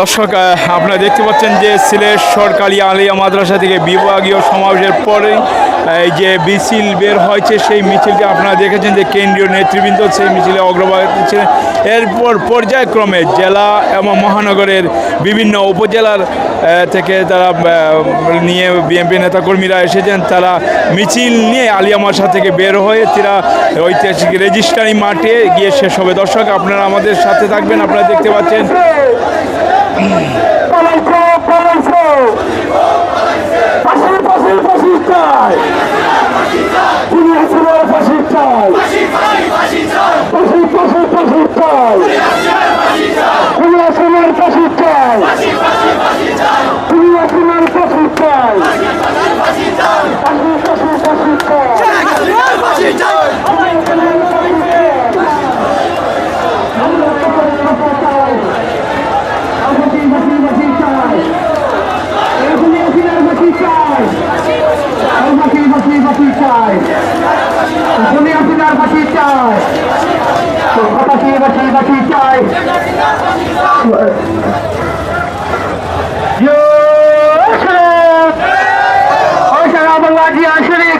দর্শক আপনারা দেখতে পাচ্ছেন যে সিলেট সরকারি আলিয়া মাদ্রাসা থেকে বিভাগীয় সমাবেশের পরে এই যে মিছিল বের হয়েছে, সেই মিছিলটি আপনারা দেখেছেন যে কেন্দ্রীয় নেতৃবৃন্দ সেই মিছিলে অগ্রভাগে ছিলেন এরপর পর্যায়ক্রমে জেলা এবং মহানগরের বিভিন্ন উপজেলার থেকে তারা নিয়ে বিএনপি নেতাকর্মীরা এসেছেন। তারা মিছিল নিয়ে আলিয়া মাদ্রাসা থেকে বের হয়ে তারা ঐতিহাসিক রেজিস্ট্রারি মাঠে গিয়ে শেষ হবে। দর্শক, আপনারা আমাদের সাথে থাকবেন, আপনারা দেখতে পাচ্ছেন পালাইছে পালাইছে ফাঁসি ফাঁসি ফাঁসি চাই তিনি আসলে ফাঁসি চাই ফাঁসি ফাঁসি ফাঁসি চাই তিনি আসলে ফাঁসি চাই তিনি আসলে ফাঁসি চাই ফাঁসি ফাঁসি ফাঁসি চাই ফাঁসি ফাঁসি ফাঁসি চাই এখনই আসলে ফাঁসি চাই ফাঁসি ফাঁসি চাই। এখনই আসলে ফাঁসি চায় ফাঁসি ফাঁসি ফাঁসি চায় সারা বাংলা জিয়া শরীফ